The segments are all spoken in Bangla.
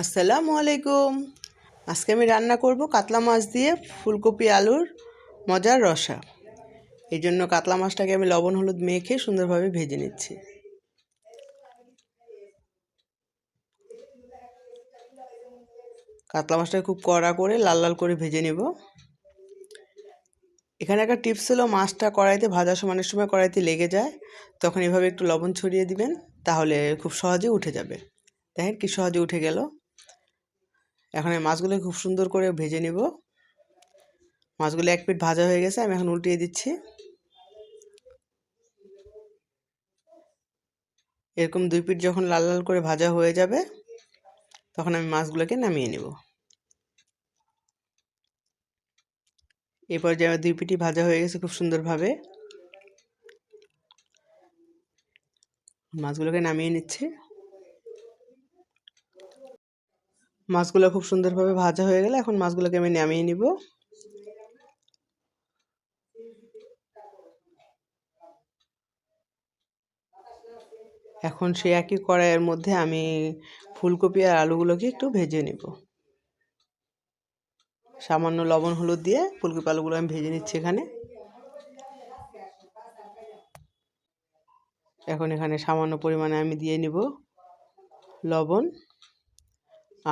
আসসালামু আলাইকুম। আজকে আমি রান্না করব কাতলা মাছ দিয়ে ফুলকপি আলুর মজার রসা। এই জন্য কাতলা মাছটাকে আমি লবণ, হলুদ মেখে সুন্দরভাবে ভেজে নিচ্ছি। কাতলা মাছটাকে খুব কড়া করে লাল লাল করে ভেজে নেব। এখানে একটা টিপস হলো মাছটা কড়াইতে ভাজার সময় সময় কড়াইতে লেগে যায়, তখন এভাবে একটু লবণ ছড়িয়ে দিবেন, তাহলে খুব সহজে উঠে যাবে। দেখেন কি সহজে উঠে গেল। এখন এই মাছগুলো খুব সুন্দর করে ভেজে নিব। মাছগুলো এক পিঠ ভাজা হয়ে গেছে, আমি এখন উল্টিয়ে দিচ্ছি। এরকম দুই পিঠ যখন লাল লাল করে ভাজা হয়ে যাবে, তখন আমি মাছগুলোকে নামিয়ে নেব। এরপর যে আমার দুই পিঠই ভাজা হয়ে গেছে খুব সুন্দরভাবে। মাছগুলোকে নামিয়ে নিচ্ছে। মাছগুলো খুব সুন্দরভাবে ভাজা হয়ে গেলে এখন মাছগুলোকে আমি নামিয়ে নিব। এখন সে একই কড়াইয়ের মধ্যে আমি ফুলকপি আর আলুগুলোকে একটু ভেজে নিব। সামান্য লবণ, হলুদ দিয়ে ফুলকপি আলুগুলো আমি ভেজে নিচ্ছি এখানে। এখন এখানে সামান্য পরিমাণে আমি দিয়ে নিব লবণ।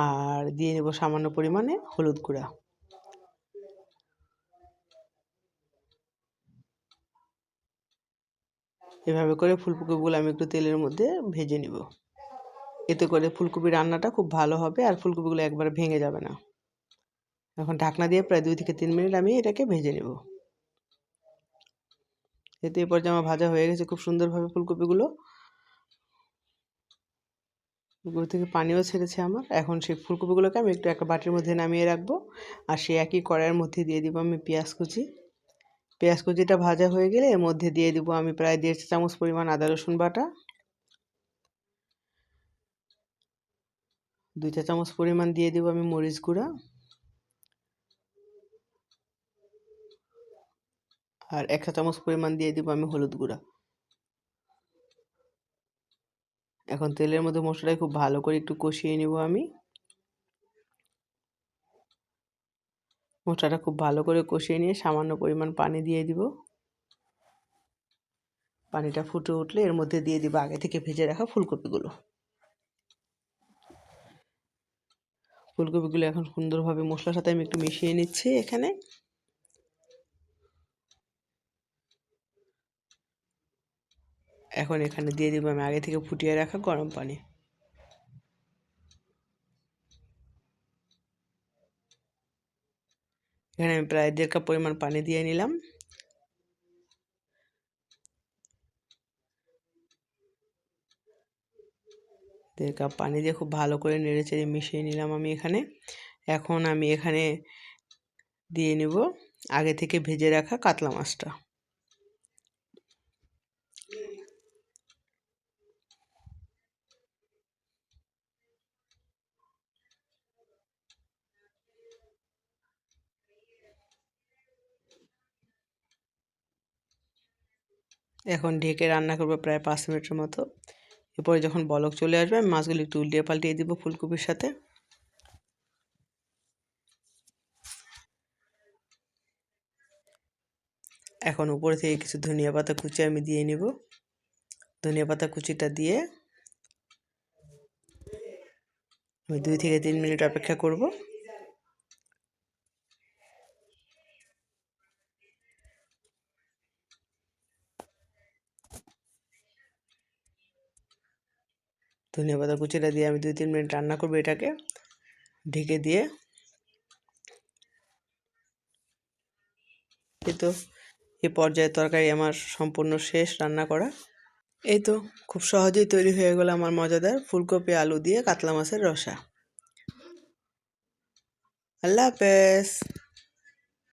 আর দিয়ে নেব সামান্য পরিমাণে হলুদ গুঁড়া। এভাবে করে ফুলকপিগুলো আমি একটু তেলের মধ্যে ভেজে নিব। এতে করে ফুলকপি রান্নাটা খুব ভালো হবে আর ফুলকপিগুলো একবার ভেঙে যাবে না। এখন ঢাকনা দিয়ে প্রায় দুই থেকে তিন মিনিট আমি এটাকে ভেজে নেব। এতে এরপর যে আমার ভাজা হয়ে গেছে। খুব সুন্দরভাবে ফুলকপিগুলো ফুলকপি থেকে পানিও ছেড়েছে আমার। এখন সেই ফুলকপিগুলোকে আমি একটু একটা বাটির মধ্যে নামিয়ে রাখব। আর সেই একই কড়াইয়ের মধ্যে দিয়ে দিব আমি পেঁয়াজ কুচি। পেঁয়াজ কুচিটা ভাজা হয়ে গেলে এর মধ্যে দিয়ে দিব আমি প্রায় দেড় চামচ পরিমাণ আদা, রসুন বাটা। দুই চা চামচ পরিমাণ দিয়ে দিব আমি মরিচ গুঁড়া। আর এক চা চামচ পরিমাণ দিয়ে দিব আমি হলুদ গুঁড়া। এখন তেলের মধ্যে মশলাটা খুব ভালো করে একটু কষিয়ে নেব আমি। মশলাটা খুব ভালো করে কষিয়ে নিয়ে সামান্য পরিমাণ পানি দিয়ে দিব। পানিটা ফুটে উঠলে এর মধ্যে দিয়ে দিব আগে থেকে ভেজে রাখা ফুলকপিগুলো। ফুলকপিগুলো এখন সুন্দরভাবে মশলার সাথে আমি একটু মিশিয়ে নিচ্ছি এখানে। এখন এখানে দিয়ে দিব, আমি আগে থেকে ফুটিয়ে রাখা গরম পানি। এখানে আমি প্রায় দেড় কাপ পরিমাণ পানি দিয়ে নিলাম। দেড় কাপ পানি দিয়ে খুব ভালো করে নেড়ে চেড়ে মিশিয়ে নিলাম আমি এখানে। এখন আমি এখানে দিয়ে নেব, আগে থেকে ভেজে রাখা কাতলা মাছটা। এখন ঢেকে রান্না করব প্রায় পাঁচ মিনিটের মতো। এরপরে যখন বলক চলে আসবে, আমি মাছগুলো একটু উল্টিয়ে পাল্টিয়ে দিব ফুলকপির সাথে। এখন উপরে থেকে কিছু ধনিয়া পাতা কুচি আমি দিয়ে নিব। ধনিয়া পাতা কুচিটা দিয়ে আমি দুই থেকে তিন মিনিট অপেক্ষা করব। ধনিয়া পাতা কুচিটা দিয়ে আমি দুই তিন মিনিট রান্না করব এটাকে। ঢেকে দিয়ে। এই তো, এই পর্যায়ে তরকারি আমার সম্পূর্ণ শেষ রান্না করা। এই তো, খুব সহজেই তৈরি হয়ে গেল আমার মজাদার ফুলকপি আলু দিয়ে কাতলা মাছের রসা। আল্লাহ হাফেজ।